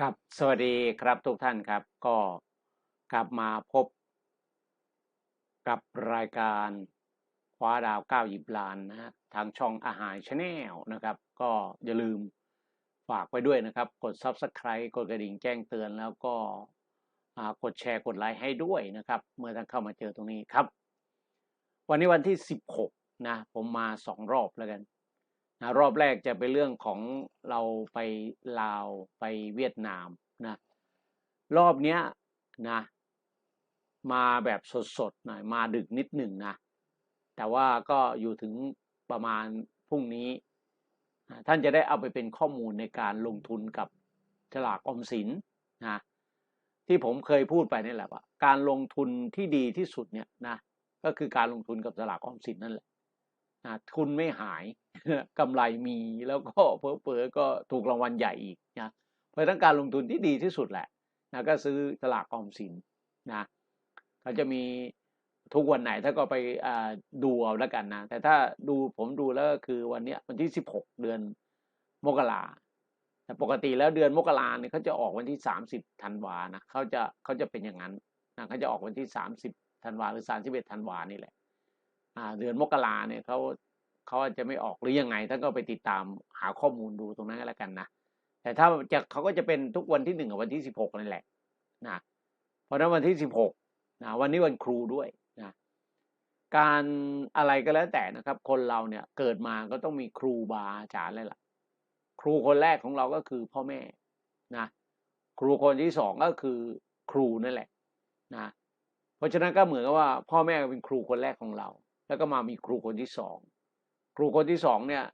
ครับ สวัสดีครับทุกท่านครับ ก็กลับมาพบ กับรายการคว้าดาวก้าหยิบลานนะฮะทางช่องอาหารชาแนลนะครับ ก็อย่าลืมฝากไว้ด้วยนะครับ กด Subscribe กดกระดิ่งแจ้งเตือนแล้วก็กดแชร์กดไลค์ให้ด้วยนะครับ เมื่อท่านเข้ามาเจอตรงนี้ครับ วันนี้วันที่ 16 นะ ผมมาสองรอบแล้วกัน นะรอบแรกจะเป็นเรื่องของเราไปลาวไปเวียดนามนะรอบเนี้ยนะมาแบบสดๆหน่อยมาดึกนิดหนึ่งนะแต่ว่าก็อยู่ถึงประมาณพรุ่งนี้ ท่านจะได้เอาไปเป็นข้อมูลในการลงทุนกับฉลากออมสินนะที่ผมเคยพูดไปนี่แหละว่าการลงทุนที่ดีที่สุดเนี่ยนะก็คือการลงทุนกับฉลากออมสินนั่นแหละ ทุนไม่หายกำไรมีแล้วก็เผลอก็ถูกรางวัลใหญ่อีกนะเพราะฉะนั้นการลงทุนที่ดีที่สุดแหละนะก็ซื้อฉลากออมสินนะเขาจะมีทุกวันไหนถ้าก็ไปดูเอาแล้วกันนะ แต่ถ้าดูผมดูแล้วก็คือวันเนี้ยวันที่สิบหกเดือนมกราแต่ปกติแล้วเดือนมกราเนี่ยเขาจะออกวันที่สามสิบธันวานะเขาจะเขาจะเป็นอย่างนั้นนะเขาจะออกวันที่สามสิบธันวาหรือสามสิบเอ็ดธันวานี่แหละ เดือนมกราเนี่ยเขาเขาอาจจะไม่ออกหรือยังไงท่านก็ไปติดตามหาข้อมูลดูตรงนั้นก็แล้วกันนะแต่ถ้าจะเขาก็จะเป็นทุกวันที่หนึ่งกับวันที่สิบหกนั่นแหละนะเพราะฉะนั้นวันที่สิบหกนะวันนี้วันครูด้วยนะการอะไรก็แล้วแต่นะครับ คนเราเนี่ยเกิดมาก็ต้องมีครูบาอาจารย์เลยล่ะ ครูคนแรกของเราก็คือพ่อแม่นะครูคนที่สองก็คือครูนั่นแหละนะเพราะฉะนั้นก็เหมือนกับว่า พ่อแม่เป็นครูคนแรกของเรา แล้วก็มามีครูคนที่สองครูคนที่สองเนี่ย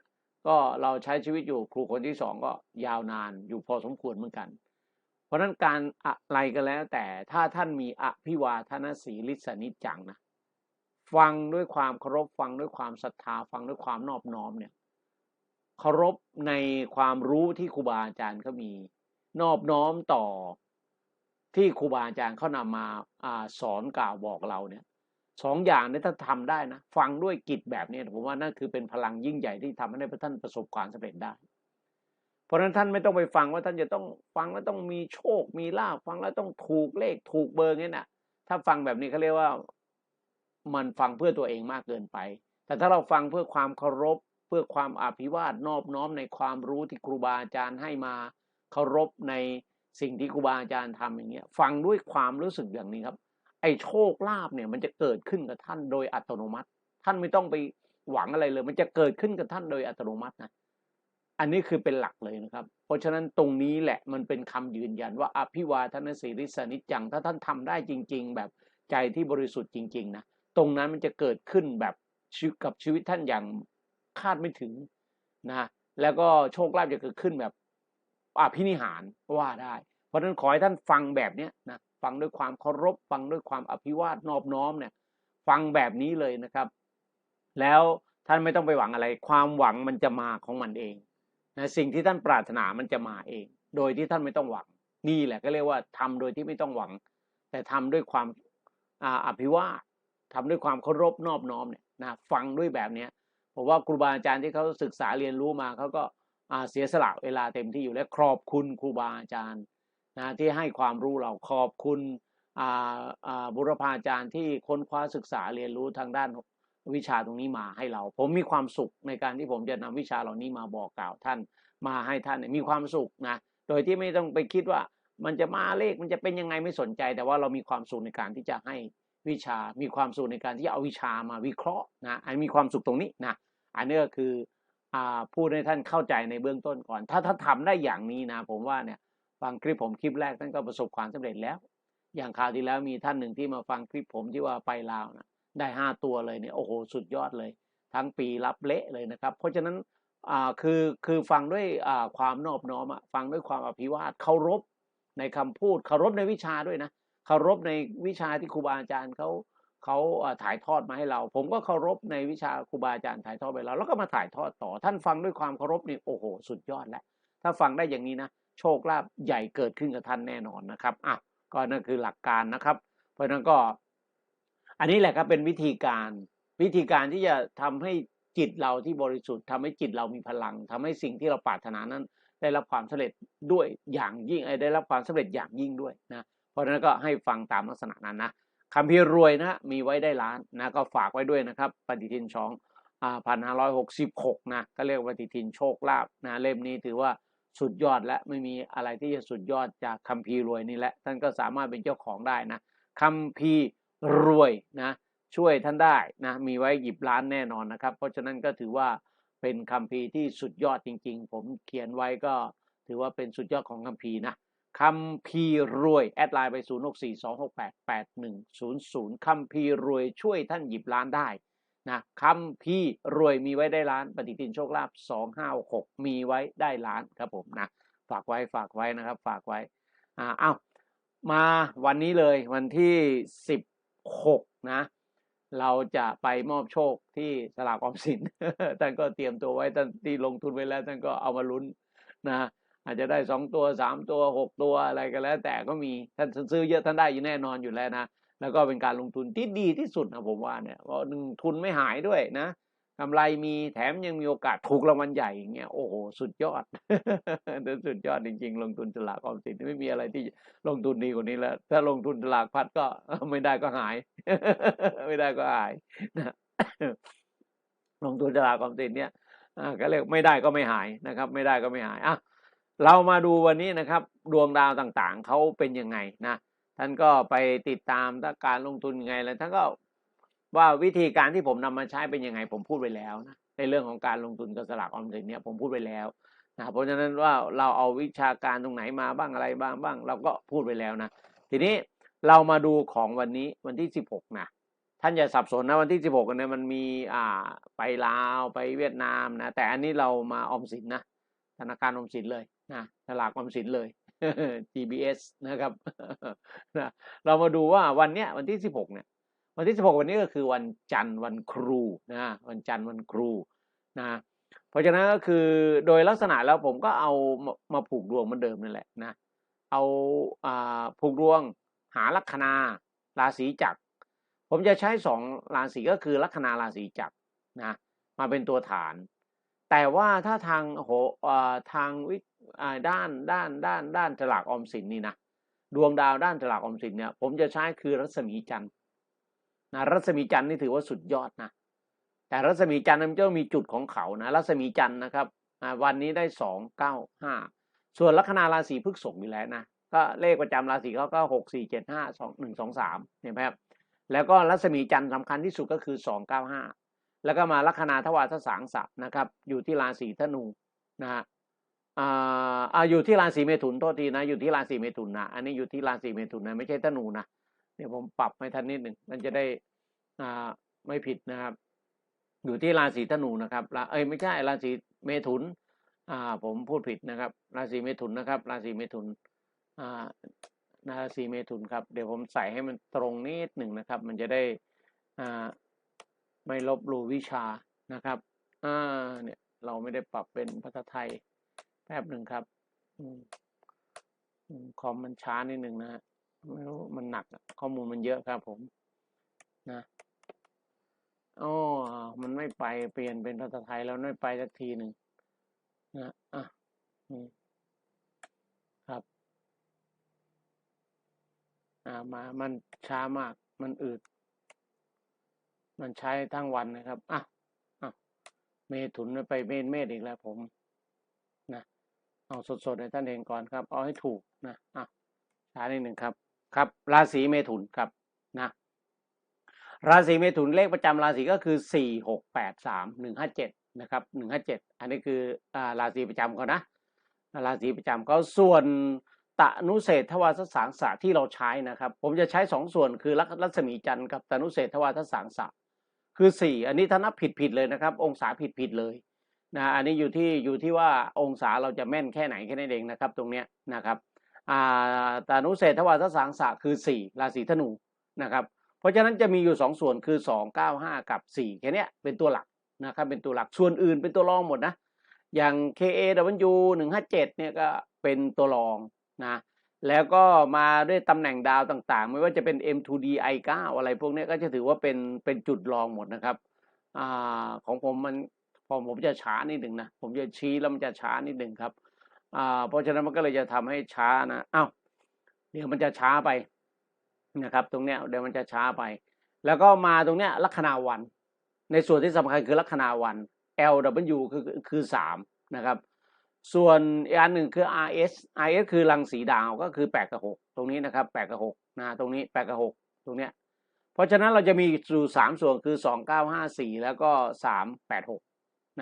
ก็เราใช้ชีวิตอยู่ครูคนที่สองก็ยาวนานอยู่พอสมควรเหมือนกัน เพราะฉะนั้นการอะไรก็แล้ว แต่ถ้าท่านมีอภิวาทนสีลิสนิจจังนะฟังด้วยความเคารพฟังด้วยความศรัทธาฟังด้วยความนอบน้อมเนี่ยเคารพในความรู้ที่ครูบาอาจารย์เขามีนอบน้อมต่อที่ครูบาอาจารย์เขานำมาอาสอนกล่าวบอกเราเนี่ย สองอย่างนี้ถ้าทำได้นะ ฟังด้วยกิจแบบนี้ผมว่านั่นคือเป็นพลังยิ่งใหญ่ที่ทำให้ท่านประสบความสำเร็จได้ เพราะฉะนั้นท่านไม่ต้องไปฟังว่าท่านจะต้องฟังแล้วต้องมีโชคมีลาภฟังแล้วต้องถูกเลขถูกเบอร์เงี้ยนะถ้าฟังแบบนี้เขาเรียกว่ามันฟังเพื่อตัวเองมากเกินไป แต่ถ้าเราฟังเพื่อความเคารพ เพื่อความอภิวาทนอบน้อมในความรู้ที่ครูบาอาจารย์ให้มาเคารพในสิ่งที่ครูบาอาจารย์ทำอย่างเงี้ย ฟังด้วยความรู้สึกอย่างนี้ครับ ไอ้โชคลาภเนี่ยมันจะเกิดขึ้นกับท่านโดยอัตโนมัติ ท่านไม่ต้องไปหวังอะไรเลย มันจะเกิดขึ้นกับท่านโดยอัตโนมัตินะอันนี้คือเป็นหลักเลยนะครับ เพราะฉะนั้นตรงนี้แหละมันเป็นคำยืนยันว่าอภิวาทนสีริสนิจัง ถ้าท่านทำได้จริง ๆ แบบใจที่บริสุทธิ์จริง ๆ นะ ตรงนั้นมันจะเกิดขึ้นแบบกับชีวิตท่านอย่างคาดไม่ถึงนะแล้วก็โชคลาภจะเกิดขึ้นแบบอภินิหารว่าได้ เพราะฉะนั้นขอให้ท่านฟังแบบเนี้ยนะ ฟังด้วยความเคารพ ฟังด้วยความอภิวาทนอบน้อมเนี่ย ฟังแบบนี้เลยนะครับ แล้วท่านไม่ต้องไปหวังอะไร ความหวังมันจะมาของมันเองนะสิ่งที่ท่านปรารถนามันจะมาเอง โดยที่ท่านไม่ต้องหวัง นี่แหละก็เรียกว่าทำโดยที่ไม่ต้องหวัง แต่ทำด้วยความอภิวาททำด้วยความเคารพนอบน้อมเนี่ยนะฟังด้วยแบบเนี้ยผมว่าครูบาอาจารย์ที่เขาศึกษาเรียนรู้มาเขาก็เสียสละเวลาเต็มที่อยู่และขอบคุณครูบาอาจารย์ นะที่ให้ความรู้เราขอบคุณบุรพาจารย์ที่ค้นคว้าศึกษาเรียนรู้ทางด้านวิชาตรงนี้มาให้เรา ผมมีความสุขในการที่ผมจะนำวิชาเหล่านี้มาบอกกล่าวท่านมาให้ท่านมีความสุขนะโดยที่ไม่ต้องไปคิดว่ามันจะมาเลขมันจะเป็นยังไงไม่สนใจ แต่ว่าเรามีความสุขในการที่จะให้วิชา มีความสุขในการที่จะเอาวิชามาวิเคราะห์นะอันมีความสุขตรงนี้นะอันนี้ก็คืออพูดให้ท่านเข้าใจในเบื้องต้นก่อน ถ้าถ้าทำได้อย่างนี้นะ ผมว่าเนี่ย ฟังคลิปผมคลิปแรกท่านก็ประสบความสำเร็จแล้ว อย่างคราวที่แล้วมีท่านหนึ่งที่มาฟังคลิปผมที่ว่าไปลาวนะได้ห้าตัวเลยเนี่ยโอ้โหสุดยอดเลย ทั้งปีรับเละเลยนะครับ เพราะฉะนั้นอ่าคือคือฟังด้วยอ่าความนอบน้อมอะฟังด้วยความอภิวาทเคารพในคำพูดเคารพในวิชาด้วยนะเคารพในวิชาที่ครูบาอาจารย์เขาเขาอ่าถ่ายทอดมาให้เรา ผมก็เคารพในวิชาครูบาอาจารย์ถ่ายทอดไปเราแล้วก็มาถ่ายทอดต่อ ท่านฟังด้วยความเคารพนี่โอ้โห สุดยอดแล้วถ้าฟังได้อย่างนี้นะ โชคลาภใหญ่เกิดขึ้นกับท่านแน่นอนนะครับอะก็นั่นคือหลักการนะครับ เพราะฉะนั้นก็ อันนี้แหละครับเป็นวิธีการวิธีการที่จะทำให้จิตเราที่บริสุทธิ์ทำให้จิตเรามีพลังทำให้สิ่งที่เราปรารถนานั้น ได้รับความสำเร็จด้วยอย่างยิ่งไอ้ได้รับความสำเร็จอย่างยิ่งด้วยนะเพราะฉะนั้นก็ให้ฟังตามลักษณะนั้นนะคำพีรวยนะมีไว้ได้ล้านนะก็ฝากไว้ด้วยนะครับ ปฏิทินช่องอ่าพันห้าร้อยหกสิบหกนะก็เรียกว่าปฏิทินโชคลาภนะเล่มนี้ถือว่า สุดยอดและไม่มีอะไรที่จะสุดยอดจากคำพีร์รวยนี่แหละ ท่านก็สามารถเป็นเจ้าของได้นะคำพีร์รวยนะช่วยท่านได้นะมีไว้หยิบล้านแน่นอนนะครับ เพราะฉะนั้นก็ถือว่าเป็นคำพีร์ที่สุดยอดจริง ๆ ผมเขียนไว้ก็ถือว่าเป็นสุดยอดของคำพีร์นะคำพีร์รวย แอดไลน์ไป 0 6 4 2 6 8 8 1 0 0คำพีร์รวยช่วยท่านหยิบล้านได้ นะคำพีร์รวยมีไว้ได้ล้าน ปฏิทินโชคลาภ2 5 6 มีไว้ได้ล้านครับผมนะฝากไว้ฝากไว้นะครับ ฝากไว้อ่าเอ้ามาวันนี้เลยวันที่ 16 นะ เราจะไปมอบโชคที่สลากออมสินท่านก็เตรียมตัวไว้ท่านที่ลงทุนไว้แล้วท่านก็เอามาลุ้นนะอาจจะได้สองตัวสามตัวหกตัวอะไรก็แล้ว แต่ก็มีท่านซื้อเยอะท่านได้อยู่แน่นอนอยู่แล้วนะ แล้วก็เป็นการลงทุนที่ดีที่สุดนะผมว่าเนี่ยเพราะหนึ่งทุนไม่หายด้วยนะกำไรมีแถมยังมีโอกาสถูกรางวัลใหญ่อย่างเงี้ยโอ้โหสุดยอดสุดยอดจริง ๆ ลงทุนสลากออมสินไม่มีอะไรที่ลงทุนดีกว่านี้แล้ว ถ้าลงทุนสลากพัดก็ไม่ได้ก็หาย ไม่ได้ก็หายนะลงทุนสลากออมสินเนี่ยก็เรียกไม่ได้ก็ไม่หายนะครับ ไม่ได้ก็ไม่หายอะเรามาดูวันนี้นะครับ ดวงดาวต่างๆเขาเป็นยังไงนะ ท่านก็ไปติดตามถ้าการลงทุนยังไงแล้วท่านก็ว่าวิธีการที่ผมนำมาใช้เป็นยังไง ผมพูดไปแล้วนะในเรื่องของการลงทุนกับสลากออมสินเนี่ยผมพูดไปแล้วนะเพราะฉะนั้นว่าเราเอาวิชาการตรงไหนมาบ้างอะไรบ้างบ้าง เราก็พูดไปแล้วนะทีนี้เรามาดูของวันนี้วันที่สิบหกนะท่านอย่าสับสนนะวันที่สิบหกเนี่ยมันมีอ่าไปลาวไปเวียดนามนะแต่อันนี้เรามาออมสินนะธนาคารออมสินเลยนะตลาดออมสินเลย GBS นะครับนะเรามาดูว่าวันเนี้ยวันที่สิบหกเนี่ย วันที่สิบหกวันนี้ก็คือวันจันทร์วันครูนะวันจันทร์วันครูนะเพราะฉะนั้นก็คือโดยลักษณะแล้วผมก็เอามาผูกดวงเหมือนเดิมนั่นแหละนะเอาอ่าผูกดวงหาลัคนาราศีจักรผมจะใช้สองราศีก็คือลัคนาราศีจักรนะมาเป็นตัวฐาน แต่ว่าถ้าทางโหอ่าทางวิ ด้านด้านด้านด้านฉลากออมสินนี่นะดวงดาวด้านฉลากออมสินเนี่ยผมจะใช้คือรัศมีจันทร์นะรัศมีจันทร์นี่ถือว่าสุดยอดนะแต่รัศมีจันทร์มันจะมีจุดของเขานะรัศมีจันทร์นะครับวันนี้ได้สองเก้าห้าส่วนลัคนาราศีพฤษภอยู่แล้วนะก็เลขประจำราศีเขาก็หกสี่เจ็ดห้าสองหนึ่งสองสามเห็นไหมครับแล้วก็รัศมีจันทร์สำคัญที่สุดก็คือสองเก้าห้าแล้วก็มาลัคนาทวารทสางสับนะครับ อยู่ที่ราศีธนูนะฮะ อ่าอยู่ที่ราศีเมถุนโทษทีนะ อยู่ที่ราศีเมถุนนะอันนี้อยู่ที่ราศีเมถุนนะไม่ใช่ธนูนะเดี๋ยวผมปรับให้ท่านนิดหนึ่งมันจะได้อ่าไม่ผิดนะครับ อยู่ที่ราศีธนูนะครับเอ้ยไม่ใช่ราศีเมถุน อ่า ผมพูดผิดนะครับ ราศีเมถุนนะครับ ราศีเมถุนอ่าราศีเมถุนครับ เดี๋ยวผมใส่ให้มันตรงนิดหนึ่งนะครับ มันจะได้อ่าไม่ลบลู่วิชานะครับอ่าเนี่ยเราไม่ได้ปรับเป็นภาษาไทย แป๊บหนึ่งครับคอมมันช้านิดหนึ่งนะฮะไม่รู้มันหนักข้อมูลมันเยอะครับผม นะอ๋อมันไม่ไปเปลี่ยนเป็นภาษาไทยแล้วไม่ไปสักทีหนึ่งนะอะอืมครับ อ่ามามันช้ามาก มันอืด มันใช้ทั้งวันนะครับ อะอะเมถุนไปเมษเมษอีกแล้วผม เอาสดๆให้ท่านเห็นก่อนครับ เอาให้ถูกนะอะช้านิดหนึ่งครับ ครับ ราศีเมถุนครับนะราศีเมถุนเลขประจำราศีก็คือสี่หกแปดสามหนึ่งห้าเจ็ดนะครับหนึ่งห้าเจ็ดอันนี้คืออ่าราศีประจำเขานะราศีประจำเขาส่วนตะนุเศรษฐวาสสางสะที่เราใช้นะครับ ผมจะใช้สองส่วนคือลักรัศมีจันทร์กับตะนุเศรษฐวาสสางสะคือสี่อันนี้ถ้านับผิดผิดเลยนะครับ องศาผิดผิดเลย นะอันนี้อยู่ที่อยู่ที่ว่าองศาเราจะแม่นแค่ไหนแค่นั้นเองนะครับ ตรงเนี้ยนะครับอ่าตานุเศรษฐวาสสางสะคือสี่ราศีธนูนะครับ เพราะฉะนั้นจะมีอยู่สองส่วนคือสองเก้าห้ากับสี่แค่เนี้ยเป็นตัวหลักนะครับเป็นตัวหลักส่วนอื่นเป็นตัวรองหมดนะ อย่าง KAW หนึ่งห้าเจ็ดเนี่ยก็เป็นตัวรองนะแล้วก็มาด้วยตำแหน่งดาวต่างๆ ไม่ว่าจะเป็น M2D I9 อะไรพวกนี้ก็จะถือว่าเป็นเป็นจุดรองหมดนะครับอของผมมัน พอผมจะช้านิดหนึ่งนะผมจะชี้แล้วมันจะช้านิดหนึ่งครับอ่าเพราะฉะนั้นมันก็เลยจะทำให้ช้านะอ้าวเดี๋ยวมันจะช้าไปนะครับ ตรงเนี้ยเดี๋ยวมันจะช้าไป แล้วก็มาตรงเนี้ยลัคนาวัน ในส่วนที่สำคัญคือลัคนาวัน L W คือคือสามนะครับส่วนอีกอันหนึ่งคือ R S R S คือรังสีดาวก็คือแปดกับหกตรงนี้นะครับแปดกับหกนะตรงนี้แปดกับหกตรงเนี้ยเพราะฉะนั้นเราจะมีสู่สามส่วนคือสองเก้าห้าสี่แล้วก็สามแปดหก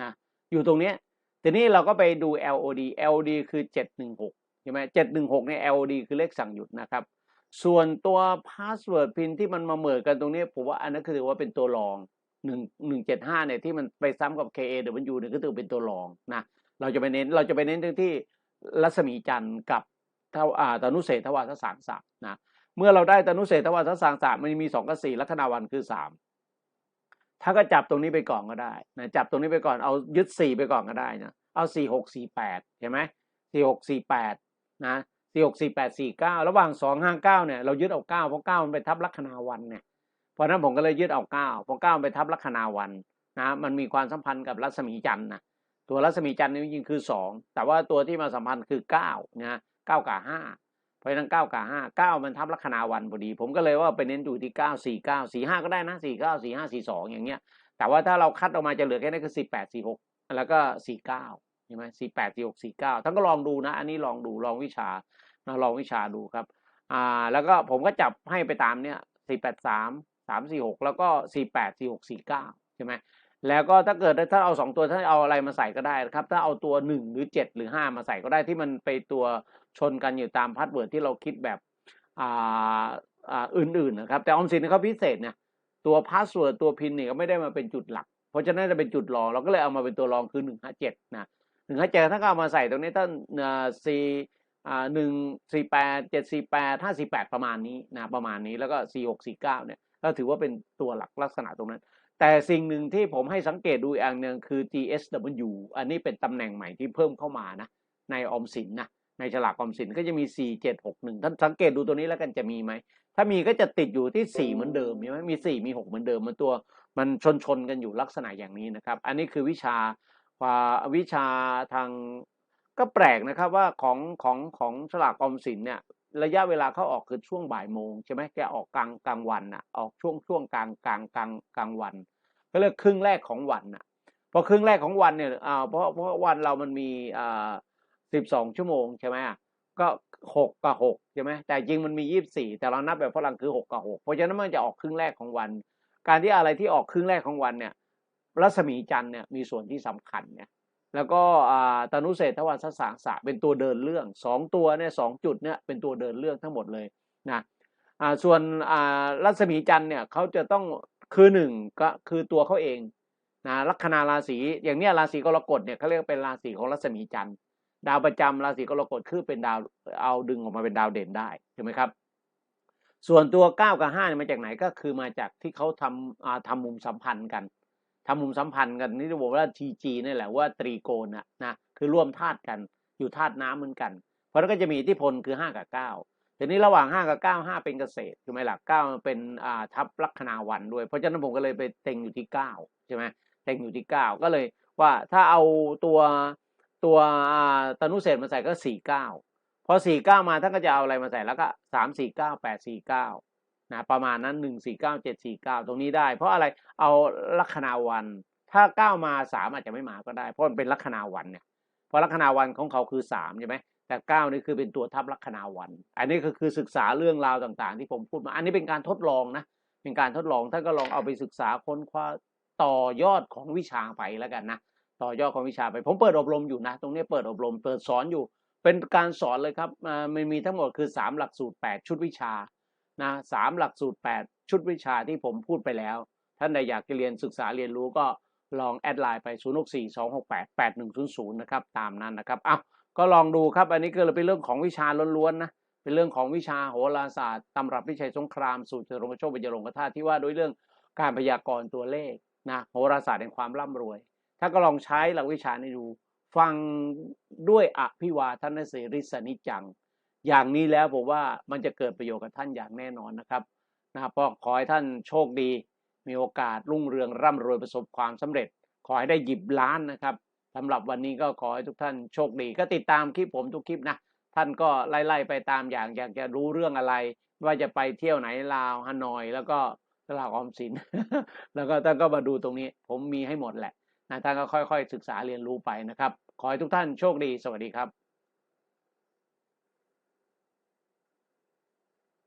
นะอยู่ตรงเนี้ยทีนี้เราก็ไปดู LOD LOD คือเจ็ดหนึ่งหกใช่ไหมเจ็ดหนึ่งหกเนี่ย LOD คือเลขสั่งหยุดนะครับ ส่วนตัว password pin ที่มันมาเหมือนกันตรงนี้ผมว่าอันนั้นคือถือว่าเป็นตัวรองหนึ่งหนึ่งเนี่ยที่มันไปซ้ำกับ KA W เนี่ยก็ถือเป็นตัวรองนะเราจะไปเน้นเราจะไปเน้นที่ที่รัศมีจันทร์กับเท่าอ่าตนุเศรษฐวาสสารศักนะเมื่อเราได้ตนุเศรษฐวาสสารศักมันมีสองกับสี่ลัคนาวันคือสาม ถ้าก็จับตรงนี้ไปก่อนก็ได้นะจับตรงนี้ไปก่อนเอายึดสี่ไปก่อนก็ได้นะเอาสี่หกสี่แปดเห็นไหมสี่หกสี่แปดนะสี่หกสี่แปดสี่เก้าระหว่างสองห้าเก้าเนี่ยเรายึดเอาเก้าเพราะเก้ามันไปทับลัคนาวันเนี่ยเพราะนั้นผมก็เลยยึดเอาเก้าเพราะเก้ามันไปทับลัคนาวันนะมันมีความสัมพันธ์กับรัศมีจันทร์นะตัวรัศมีจันทร์นี่จริงๆคือสองแต่ว่าตัวที่มาสัมพันธ์คือเก้านะเก้ากับห้า ราะฉะนั้นเก้ากับห้าเก้ามันทับลัคนาวันพอดี ผมก็เลยว่าไปเน้นอยู่ที่เก้าสี่เก้าสี่ห้าก็ได้นะสี่เก้าสี่ห้าสี่สองอย่างเงี้ย แต่ว่าถ้าเราคัดออกมาจะเหลือแค่นี้คือสี่แปดสี่หกแล้วก็สี่เก้าใช่ไหมสี่แปดสี่หกสี่เก้าท่านก็ลองดูนะ อันนี้ลองดูลองวิชานะลองวิชาดูครับอ่าแล้วก็ผมก็จับให้ไปตามเนี้ยสี่แปดสามสามสี่หกแล้วก็สี่แปดสี่หกสี่เก้าใช่ไหมแล้วก็ถ้าเกิดถ้าเอาสองตัวถ้าเอาอะไรมาใส่ก็ได้ครับ ถ้าเอาตัวหนึ่งหรือเจ็ดหรือห้ามาใส่ก็ได้ที่มันไปตัว ชนกันอยู่ตามพาสเวิร์ดที่เราคิดแบบอ่าอ่าอื่นๆนะครับแต่ออมสินเขาพิเศษเนี่ยตัวพาสเวิร์ดตัวพินเนี่ยก็ไม่ได้มาเป็นจุดหลัก เพราะฉะนั้นจะเป็นจุดรองเราก็เลยเอามาเป็นตัวรองคือหนึ่งห้าเจ็ดนะหนึ่งห้าเจ็ดถ้าเอามาใส่ตรงนี้ท่านสี่อ่าหนึ่งสี่แปดเจ็ดสี่แปดห้าสี่แปดประมาณนี้นะประมาณนี้แล้วก็สี่หกสี่เก้าเนี่ยก็ถือว่าเป็นตัวหลักลักษณะตรงนั้น แต่สิ่งหนึ่งที่ผมให้สังเกตดูอีกอย่างหนึ่งคือ GSW อันนี้เป็นตำแหน่งใหม่ที่เพิ่มเข้ามานะในออมสินนะ ในฉลากออมสินก็จะมี 4 7 6 1 ท่านสังเกตดูตัวนี้แล้วกันจะมีไหม ถ้ามีก็จะติดอยู่ที่ 4 เหมือนเดิมใช่ไหมมี 4 มี 6 เหมือนเดิมมันตัวมันชนชนๆกันอยู่ลักษณะอย่างนี้นะครับ อันนี้คือวิชาว่าวิชาทางก็แปลกนะครับว่าของของของฉลากออมสินเนี่ยระยะเวลาเขาออกคือช่วงบ่ายโมงใช่ไหมแกออกกลางกลางวันน่ะออกช่วงช่วงกลางกลางกลางกลางวันก็เรียกครึ่งแรกของวันน่ะพอครึ่งแรกของวันเนี่ยอ่าเพราะเพราะวันเรามันมีอ่า สิบสองชั่วโมงใช่ไหมก็หกกับหกใช่ไหมแต่จริงมันมียี่สิบสี่แต่เรานับแบบฝรั่งคือหกกับหกเพราะฉะนั้นมันจะออกครึ่งแรกของวัน การที่อะไรที่ออกครึ่งแรกของวันเนี่ยรัศมีจันทร์เนี่ยมีส่วนที่สำคัญเนี่ยแล้วก็ตนุเศรษฐวันสสางสะเป็นตัวเดินเรื่องสองตัวเนี่ยสองจุดเนี่ยเป็นตัวเดินเรื่องทั้งหมดเลยนะส่วนรัศมีจันทร์เนี่ยเขาจะต้องคือหนึ่งก็คือตัวเขาเองนะลัคนาราศีอย่างเนี้ยราศีกรกฎเนี่ยเขาเรียกเป็นราศีของรัศมีจันทร์ ดาวประจำราศีกรกฎคือเป็นดาวเอาดึงออกมาเป็นดาวเด่นได้ใช่ไหมครับ ส่วนตัว 9 กับ5เนี่ยมาจากไหนก็คือมาจากที่เขาทำทำมุมสัมพันธ์กันทำมุมสัมพันธ์กันนี่จะบอกว่าทีจีนี่แหละว่าตรีโกณนะนะคือร่วมธาตุกันอยู่ธาตุน้ำเหมือนกัน เพราะนั้นก็จะมีอิทธิพลคือห้ากับเก้าทีนี้ระหว่างห้ากับเก้าห้าเป็นเกษตรถูกไหมหล่ะเก้าเป็นทับลัคนาวันด้วย เพราะฉะนั้นผมก็เลยไปเต็งอยู่ที่เก้าใช่ไหมเต็งอยู่ที่เก้าก็เลยว่าถ้าเอาตัว ตัวตนุเศษมาใส่ก็สี่เก้าพอสี่เก้ามาท่านก็จะเอาอะไรมาใส่แล้วก็สามสี่เก้าแปดสี่เก้านะประมาณนั้นหนึ่งสี่เก้าเจ็ดสี่เก้าตรงนี้ได้ เพราะอะไรเอาลัคนาวัน ถ้าเก้ามาสามอาจจะไม่มาก็ได้ เพราะมันเป็นลัคนาวันเนี่ยเพราะลัคนาวันของเขาคือสามใช่ไหมแต่เก้านี่คือเป็นตัวทับลัคนาวัน อันนี้ก็คือศึกษาเรื่องราวต่างๆ ที่ผมพูดมา อันนี้เป็นการทดลองนะเป็นการทดลองท่านก็ลองเอาไปศึกษาค้นคว้าต่อยอดของวิชาไปแล้วกันนะ ต่อยอดของวิชาไป ผมเปิดอบรมอยู่นะ ตรงนี้เปิดอบรมเปิดสอนอยู่ เป็นการสอนเลยครับมันมีทั้งหมดคือสามหลักสูตรแปดชุดวิชานะสามหลักสูตร 8 ชุดวิชาที่ผมพูดไปแล้ว ท่านใดอยากจะเรียนศึกษาเรียนรู้ก็ลองแอดไลน์ไป 0 6 4 2 6 8 8 1 0 0 นะครับ ตามนั้นนะครับอ้าวก็ลองดูครับ อันนี้ก็เป็นเรื่องของวิชาล้วนๆนะ เป็นเรื่องของวิชาโหราศาสตร์ตำรับวิชัยสงครามสูตรเจริญโชควิจรงกธาตุที่ว่าด้วยเรื่องการพยากรณ์ตัวเลขนะโหราศาสตร์แห่งความร่ำรวย ถ้าก็ลองใช้หลักวิชานี้ดู ฟังด้วยอภิวาทานเสริสนิจัง อย่างนี้แล้วผมว่ามันจะเกิดประโยชน์กับท่านอย่างแน่นอนนะครับนะครับก็ขอให้ท่านโชคดี มีโอกาสรุ่งเรืองร่ำรวยประสบความสำเร็จ ขอให้ได้หยิบล้านนะครับสำหรับวันนี้ก็ขอให้ทุกท่านโชคดี ก็ติดตามคลิปผมทุกคลิปนะท่านก็ไล่ไปตามอย่างอยากจะรู้เรื่องอะไร ว่าจะไปเที่ยวไหนลาวฮานอย แล้วก็ตลาดออมสิน แล้วก็ท่านก็มาดูตรงนี้ ผมมีให้หมดแหละ นะท่านก็ค่อยๆ ศึกษาเรียนรู้ไปนะครับ ขอให้ทุกท่านโชคดี สวัสดีครับ